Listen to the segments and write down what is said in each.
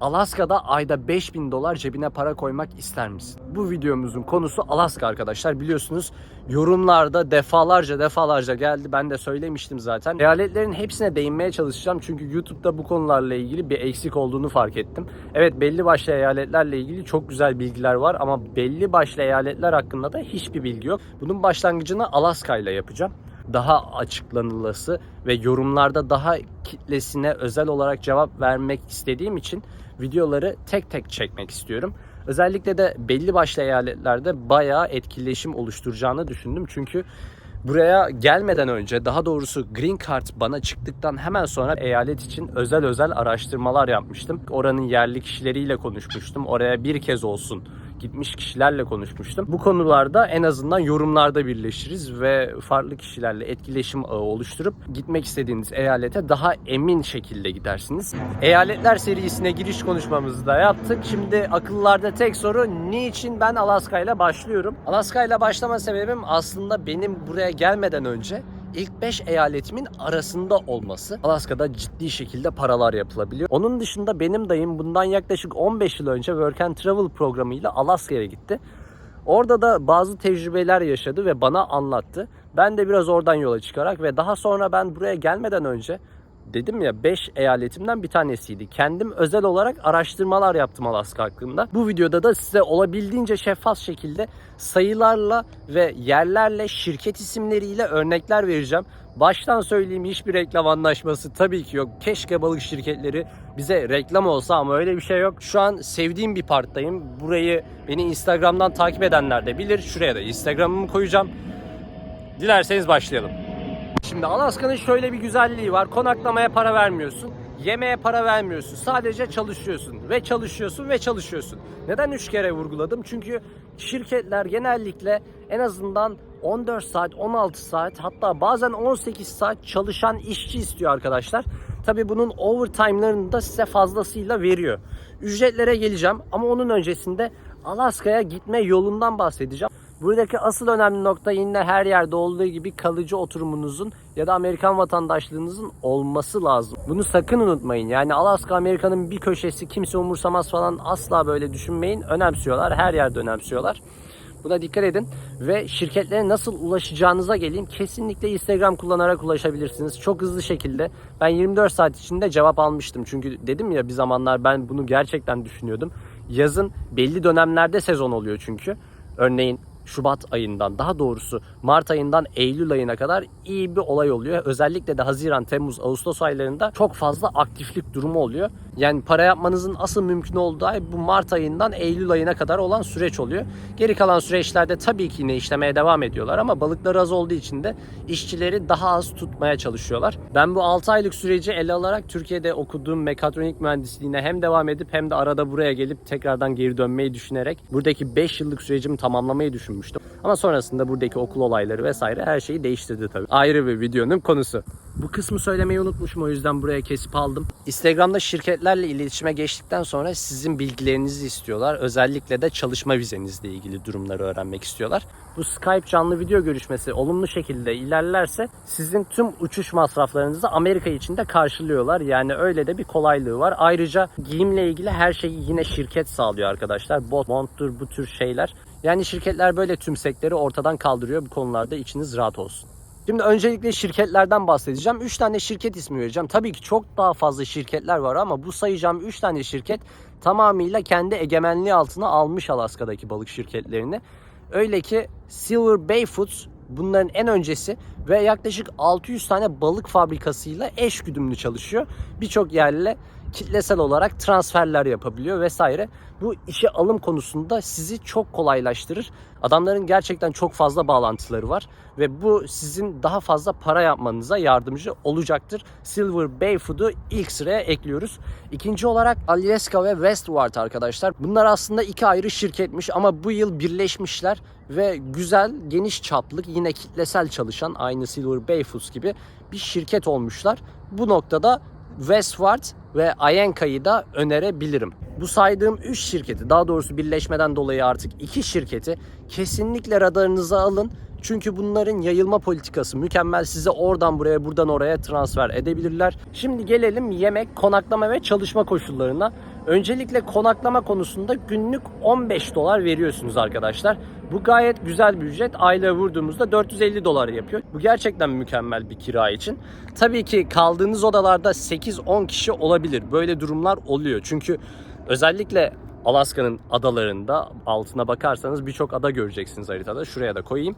Alaska'da ayda 5000 dolar cebine para koymak ister misin? Bu videomuzun konusu Alaska arkadaşlar. Biliyorsunuz yorumlarda defalarca defalarca geldi. Ben de söylemiştim zaten. Eyaletlerin hepsine değinmeye çalışacağım. Çünkü YouTube'da bu konularla ilgili bir eksik olduğunu fark ettim. Evet belli başlı eyaletlerle ilgili çok güzel bilgiler var ama belli başlı eyaletler hakkında da hiçbir bilgi yok. Bunun başlangıcını Alaska ile yapacağım daha açıklanılası ve yorumlarda daha kitlesine özel olarak cevap vermek istediğim için videoları tek tek çekmek istiyorum. Özellikle de belli başlı eyaletlerde bayağı etkileşim oluşturacağını düşündüm. Çünkü buraya gelmeden önce daha doğrusu Green Card bana çıktıktan hemen sonra eyalet için özel özel araştırmalar yapmıştım. Oranın yerli kişileriyle konuşmuştum. Oraya bir kez olsun gitmiş kişilerle konuşmuştum. Bu konularda en azından yorumlarda birleşiriz ve farklı kişilerle etkileşim ağı oluşturup gitmek istediğiniz eyalete daha emin şekilde gidersiniz. Eyaletler serisine giriş konuşmamızı da yaptık. Şimdi akıllarda tek soru niçin ben Alaska ile başlıyorum? Alaska ile başlama sebebim aslında benim buraya gelmeden önce ilk 5 eyaletimin arasında olması. Alaska'da ciddi şekilde paralar yapılabiliyor. Onun dışında benim dayım bundan yaklaşık 15 yıl önce Work and Travel programıyla Alaska'ya gitti. Orada da bazı tecrübeler yaşadı ve bana anlattı. Ben de biraz oradan yola çıkarak ve daha sonra ben buraya gelmeden önce dedim ya 5 eyaletimden bir tanesiydi. Kendim özel olarak araştırmalar yaptım Alaska hakkında. Bu videoda da size olabildiğince şeffaf şekilde sayılarla ve yerlerle, şirket isimleriyle örnekler vereceğim. Baştan söyleyeyim hiçbir reklam anlaşması tabii ki yok. Keşke balık şirketleri bize reklam olsa ama öyle bir şey yok. Şu an sevdiğim bir parktayım. Burayı beni Instagram'dan takip edenler de bilir. Şuraya da Instagram'ımı koyacağım. Dilerseniz başlayalım. Şimdi Alaska'nın şöyle bir güzelliği var. Konaklamaya para vermiyorsun. Yemeğe para vermiyorsun. Sadece çalışıyorsun ve çalışıyorsun ve çalışıyorsun. Neden 3 kere vurguladım? Çünkü şirketler genellikle en azından 14 saat, 16 saat hatta bazen 18 saat çalışan işçi istiyor arkadaşlar. Tabi bunun overtime'larını da size fazlasıyla veriyor. Ücretlere geleceğim ama onun öncesinde Alaska'ya gitme yolundan bahsedeceğim. Buradaki asıl önemli nokta yine her yerde olduğu gibi kalıcı oturumunuzun ya da Amerikan vatandaşlığınızın olması lazım. Bunu sakın unutmayın. Yani Alaska Amerika'nın bir köşesi kimse umursamaz falan asla böyle düşünmeyin. Önemsiyorlar. Her yerde önemsiyorlar. Buna dikkat edin ve şirketlere nasıl ulaşacağınıza geleyim. Kesinlikle Instagram kullanarak ulaşabilirsiniz. Çok hızlı şekilde. Ben 24 saat içinde cevap almıştım. Çünkü dedim ya bir zamanlar ben bunu gerçekten düşünüyordum. Yazın belli dönemlerde sezon oluyor çünkü. Örneğin Şubat ayından daha doğrusu Mart ayından Eylül ayına kadar iyi bir olay oluyor. Özellikle de Haziran, Temmuz, Ağustos aylarında çok fazla aktiflik durumu oluyor. Yani para yapmanızın asıl mümkün olduğu ay bu Mart ayından Eylül ayına kadar olan süreç oluyor. Geri kalan süreçlerde tabii ki yine işlemeye devam ediyorlar ama balıkları az olduğu için de işçileri daha az tutmaya çalışıyorlar. Ben bu 6 aylık süreci ele alarak Türkiye'de okuduğum mekatronik mühendisliğine hem devam edip hem de arada buraya gelip tekrardan geri dönmeyi düşünerek buradaki 5 yıllık sürecimi tamamlamayı düşünmüştüm. Ama sonrasında buradaki okul olayları vesaire her şeyi değiştirdi tabii. Ayrı bir videonun konusu. Bu kısmı söylemeyi unutmuşum o yüzden buraya kesip aldım. Instagram'da şirketlerle iletişime geçtikten sonra sizin bilgilerinizi istiyorlar. Özellikle de çalışma vizenizle ilgili durumları öğrenmek istiyorlar. Bu Skype canlı video görüşmesi olumlu şekilde ilerlerse sizin tüm uçuş masraflarınızı Amerika içinde karşılıyorlar. Yani öyle de bir kolaylığı var. Ayrıca giyimle ilgili her şeyi yine şirket sağlıyor arkadaşlar. Bot, monttur bu tür şeyler. Yani şirketler böyle tüm sektörü ortadan kaldırıyor. Bu konularda içiniz rahat olsun. Şimdi öncelikle şirketlerden bahsedeceğim. 3 tane şirket ismi vereceğim. Tabii ki çok daha fazla şirketler var ama bu sayacağım 3 tane şirket tamamıyla kendi egemenliği altına almış Alaska'daki balık şirketlerini. Öyle ki Silver Bay Foods bunların en öncesi ve yaklaşık 600 tane balık fabrikasıyla eş güdümlü çalışıyor. Birçok yerle kitlesel olarak transferler yapabiliyor vesaire. Bu işe alım konusunda sizi çok kolaylaştırır. Adamların gerçekten çok fazla bağlantıları var ve bu sizin daha fazla para yapmanıza yardımcı olacaktır. Silver Bay Food'u ilk sıraya ekliyoruz. İkinci olarak Alyeska ve Westward arkadaşlar. Bunlar aslında iki ayrı şirketmiş ama bu yıl birleşmişler ve güzel, geniş çaplık, yine kitlesel çalışan aynı Silver Bay Foods gibi bir şirket olmuşlar. Bu noktada Westward ve Ayenka'yı da önerebilirim. Bu saydığım 3 şirketi daha doğrusu birleşmeden dolayı artık 2 şirketi kesinlikle radarınıza alın. Çünkü bunların yayılma politikası mükemmel. Size oradan buraya buradan oraya transfer edebilirler. Şimdi gelelim yemek, konaklama ve çalışma koşullarına. Öncelikle konaklama konusunda günlük 15 dolar veriyorsunuz arkadaşlar. Bu gayet güzel bir ücret. Aylığa vurduğumuzda 450 dolar yapıyor. Bu gerçekten mükemmel bir kira için. Tabii ki kaldığınız odalarda 8-10 kişi olabilir. Böyle durumlar oluyor. Çünkü özellikle Alaska'nın adalarında altına bakarsanız birçok ada göreceksiniz haritada. Şuraya da koyayım.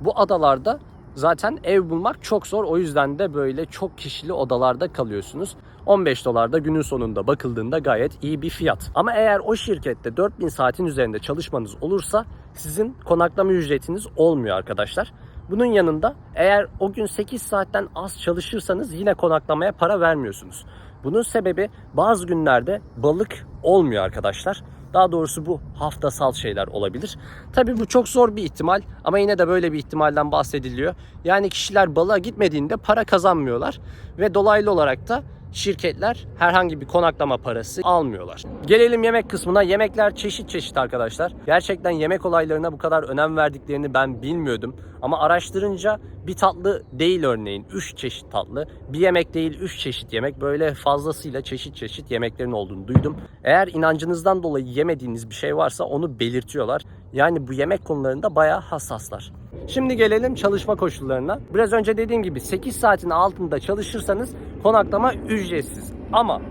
Bu adalarda zaten ev bulmak çok zor. O yüzden de böyle çok kişili odalarda kalıyorsunuz. 15 dolar da günün sonunda bakıldığında gayet iyi bir fiyat. Ama eğer o şirkette 4000 saatin üzerinde çalışmanız olursa sizin konaklama ücretiniz olmuyor arkadaşlar. Bunun yanında eğer o gün 8 saatten az çalışırsanız yine konaklamaya para vermiyorsunuz. Bunun sebebi bazı günlerde balık olmuyor arkadaşlar. Daha doğrusu bu haftasal şeyler olabilir. Tabii bu çok zor bir ihtimal ama yine de böyle bir ihtimalden bahsediliyor. Yani kişiler balığa gitmediğinde para kazanmıyorlar ve dolaylı olarak da şirketler herhangi bir konaklama parası almıyorlar. Gelelim yemek kısmına. Yemekler çeşit çeşit arkadaşlar. Gerçekten yemek olaylarına bu kadar önem verdiklerini ben bilmiyordum. Ama araştırınca bir tatlı değil örneğin. 3 çeşit tatlı. Bir yemek değil 3 çeşit yemek. Böyle fazlasıyla çeşit çeşit yemeklerin olduğunu duydum. Eğer inancınızdan dolayı yemediğiniz bir şey varsa onu belirtiyorlar. Yani bu yemek konularında bayağı hassaslar. Şimdi gelelim çalışma koşullarına. Biraz önce dediğim gibi 8 saatin altında çalışırsanız konaklama ücretsiz. Ama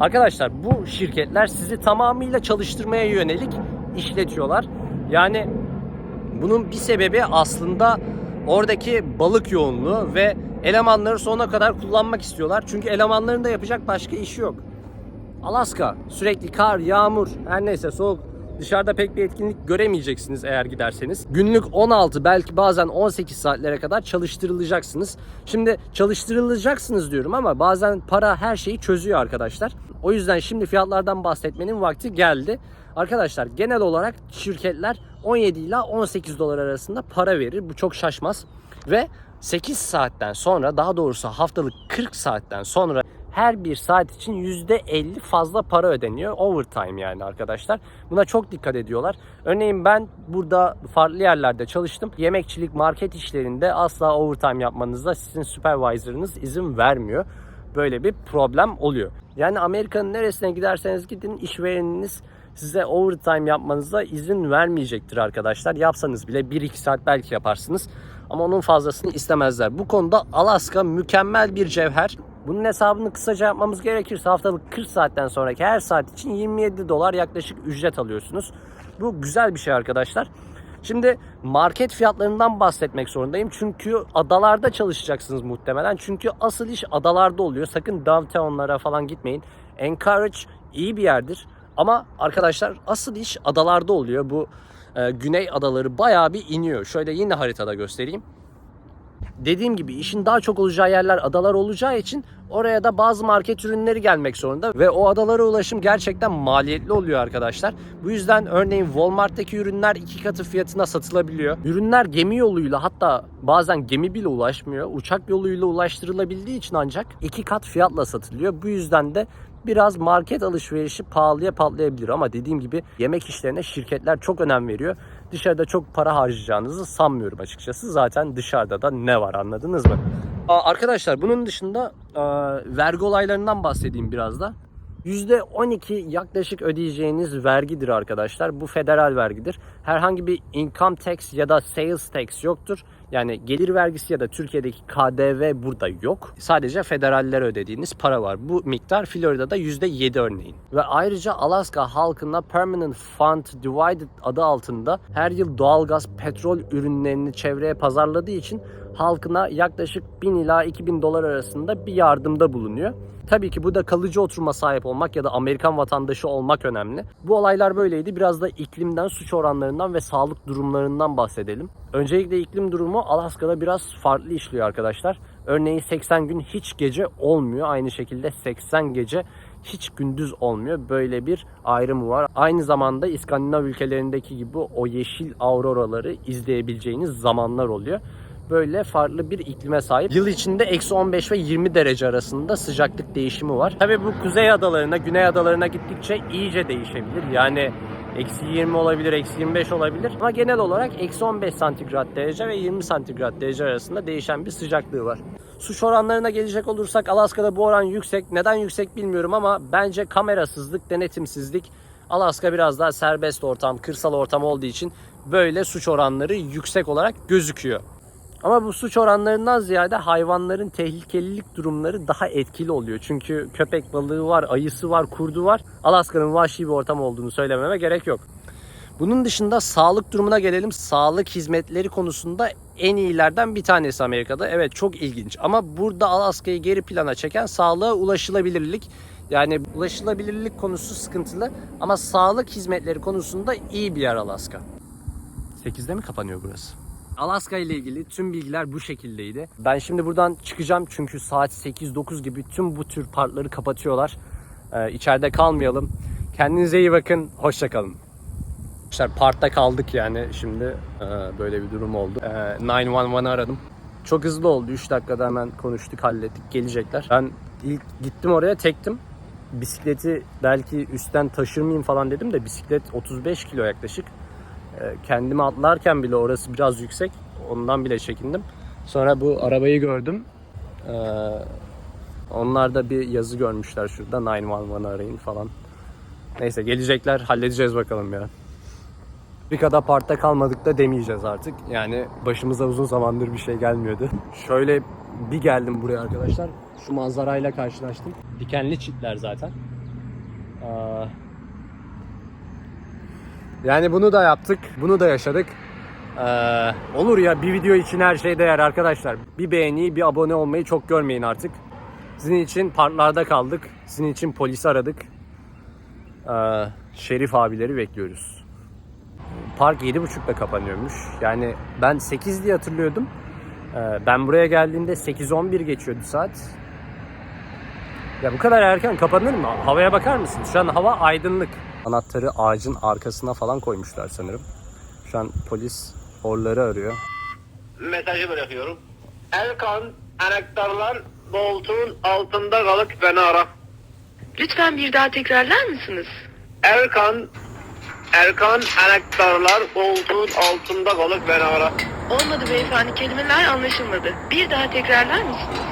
arkadaşlar bu şirketler sizi tamamıyla çalıştırmaya yönelik işletiyorlar. Yani bunun bir sebebi aslında oradaki balık yoğunluğu ve elemanları sonuna kadar kullanmak istiyorlar. Çünkü elemanların da yapacak başka işi yok. Alaska sürekli kar, yağmur, her neyse soğuk. Dışarıda pek bir etkinlik göremeyeceksiniz eğer giderseniz. Günlük 16 belki bazen 18 saatlere kadar çalıştırılacaksınız. Şimdi çalıştırılacaksınız diyorum ama bazen para her şeyi çözüyor arkadaşlar. O yüzden şimdi fiyatlardan bahsetmenin vakti geldi. Arkadaşlar genel olarak şirketler 17 ile 18 dolar arasında para verir. Bu çok şaşmaz. Ve 8 saatten sonra daha doğrusu haftalık 40 saatten sonra her bir saat için %50 fazla para ödeniyor. Overtime yani arkadaşlar. Buna çok dikkat ediyorlar. Örneğin ben burada farklı yerlerde çalıştım. Yemekçilik, market işlerinde asla overtime yapmanıza sizin supervisor'ınız izin vermiyor. Böyle bir problem oluyor. Yani Amerika'nın neresine giderseniz gidin işvereniniz size overtime yapmanıza izin vermeyecektir arkadaşlar. Yapsanız bile 1-2 saat belki yaparsınız. Ama onun fazlasını istemezler. Bu konuda Alaska mükemmel bir cevher. Bunun hesabını kısaca yapmamız gerekirse haftalık 40 saatten sonraki her saat için 27 dolar yaklaşık ücret alıyorsunuz. Bu güzel bir şey arkadaşlar. Şimdi market fiyatlarından bahsetmek zorundayım. Çünkü adalarda çalışacaksınız muhtemelen. Çünkü asıl iş adalarda oluyor. Sakın downtown'lara falan gitmeyin. Anchorage iyi bir yerdir. Ama arkadaşlar asıl iş adalarda oluyor. Bu e, güney adaları bayağı bir iniyor. Şöyle yine haritada göstereyim. Dediğim gibi işin daha çok olacağı yerler adalar olacağı için oraya da bazı market ürünleri gelmek zorunda ve o adalara ulaşım gerçekten maliyetli oluyor arkadaşlar. Bu yüzden örneğin Walmart'taki ürünler iki katı fiyatına satılabiliyor. Ürünler gemi yoluyla hatta bazen gemi bile ulaşmıyor. Uçak yoluyla ulaştırılabildiği için ancak iki kat fiyatla satılıyor. Bu yüzden de biraz market alışverişi pahalıya patlayabilir ama dediğim gibi yemek işlerine şirketler çok önem veriyor. Dışarıda çok para harcayacağınızı sanmıyorum açıkçası. Zaten dışarıda da ne var anladınız mı? Arkadaşlar bunun dışında vergi olaylarından bahsedeyim biraz da. %12 yaklaşık ödeyeceğiniz vergidir arkadaşlar. Bu federal vergidir. Herhangi bir income tax ya da sales tax yoktur. Yani gelir vergisi ya da Türkiye'deki KDV burada yok. Sadece federallere ödediğiniz para var. Bu miktar Florida'da %7 örneğin. Ve ayrıca Alaska halkına Permanent Fund Divided adı altında her yıl doğalgaz, petrol ürünlerini çevreye pazarladığı için halkına yaklaşık 1000 ila 2000 dolar arasında bir yardımda bulunuyor. Tabii ki bu da kalıcı oturuma sahip olmak ya da Amerikan vatandaşı olmak önemli. Bu olaylar böyleydi. Biraz da iklimden, suç oranlarından ve sağlık durumlarından bahsedelim. Öncelikle iklim durumu Alaska'da biraz farklı işliyor arkadaşlar. Örneğin 80 gün hiç gece olmuyor. Aynı şekilde 80 gece hiç gündüz olmuyor. Böyle bir ayrımı var. Aynı zamanda İskandinav ülkelerindeki gibi o yeşil auroraları izleyebileceğiniz zamanlar oluyor böyle farklı bir iklime sahip. Yıl içinde eksi 15 ve 20 derece arasında sıcaklık değişimi var. Tabi bu kuzey adalarına, güney adalarına gittikçe iyice değişebilir. Yani Eksi 20 olabilir, eksi 25 olabilir. Ama genel olarak eksi 15 santigrat derece ve 20 santigrat derece arasında değişen bir sıcaklığı var. Suç oranlarına gelecek olursak Alaska'da bu oran yüksek. Neden yüksek bilmiyorum ama bence kamerasızlık, denetimsizlik Alaska biraz daha serbest ortam, kırsal ortam olduğu için böyle suç oranları yüksek olarak gözüküyor. Ama bu suç oranlarından ziyade hayvanların tehlikelilik durumları daha etkili oluyor. Çünkü köpek balığı var, ayısı var, kurdu var. Alaska'nın vahşi bir ortam olduğunu söylememe gerek yok. Bunun dışında sağlık durumuna gelelim. Sağlık hizmetleri konusunda en iyilerden bir tanesi Amerika'da. Evet çok ilginç ama burada Alaska'yı geri plana çeken sağlığa ulaşılabilirlik. Yani ulaşılabilirlik konusu sıkıntılı ama sağlık hizmetleri konusunda iyi bir yer Alaska. 8'de mi kapanıyor burası? Alaska ile ilgili tüm bilgiler bu şekildeydi. Ben şimdi buradan çıkacağım çünkü saat 8-9 gibi tüm bu tür parkları kapatıyorlar. Ee, içeride kalmayalım. Kendinize iyi bakın. Hoşçakalın. İşte parkta kaldık yani şimdi Ee, böyle bir durum oldu. Ee, 911'ı aradım. Çok hızlı oldu. 3 dakikada hemen konuştuk, hallettik. Gelecekler. Ben ilk gittim oraya tektim. Bisikleti belki üstten taşır mıyım falan dedim de bisiklet 35 kilo yaklaşık. Ee, kendimi atlarken bile orası biraz yüksek. Ondan bile çekindim. Sonra bu arabayı gördüm. Ee, onlar da bir yazı görmüşler şurada 911 arayın falan. Neyse gelecekler halledeceğiz bakalım ya. Bir kadar parkta kalmadık da demeyeceğiz artık. Yani başımıza uzun zamandır bir şey gelmiyordu. Şöyle bir geldim buraya arkadaşlar. Şu manzarayla karşılaştım. Dikenli çitler zaten. Aa, yani bunu da yaptık. Bunu da yaşadık. Ee, olur ya bir video için her şey değer arkadaşlar. Bir beğeni, bir abone olmayı çok görmeyin artık. Sizin için parklarda kaldık. Sizin için polis aradık. Ee, Şerif abileri bekliyoruz. Park 7.30'da kapanıyormuş. Yani ben 8 diye hatırlıyordum. Ee, ben buraya geldiğimde 8.11 geçiyordu saat. Ya bu kadar erken kapanır mı? Havaya bakar mısın? Şu an hava aydınlık. Anahtarı ağacın arkasına falan koymuşlar sanırım. Şu an polis orları arıyor. mesajı bırakıyorum. Erkan anahtarlar koltuğun altında kalıp beni ara. Lütfen bir daha tekrarlar mısınız? Erkan Erkan anahtarlar koltuğun altında kalıp beni ara. Olmadı beyefendi kelimeler anlaşılmadı. Bir daha tekrarlar mısınız?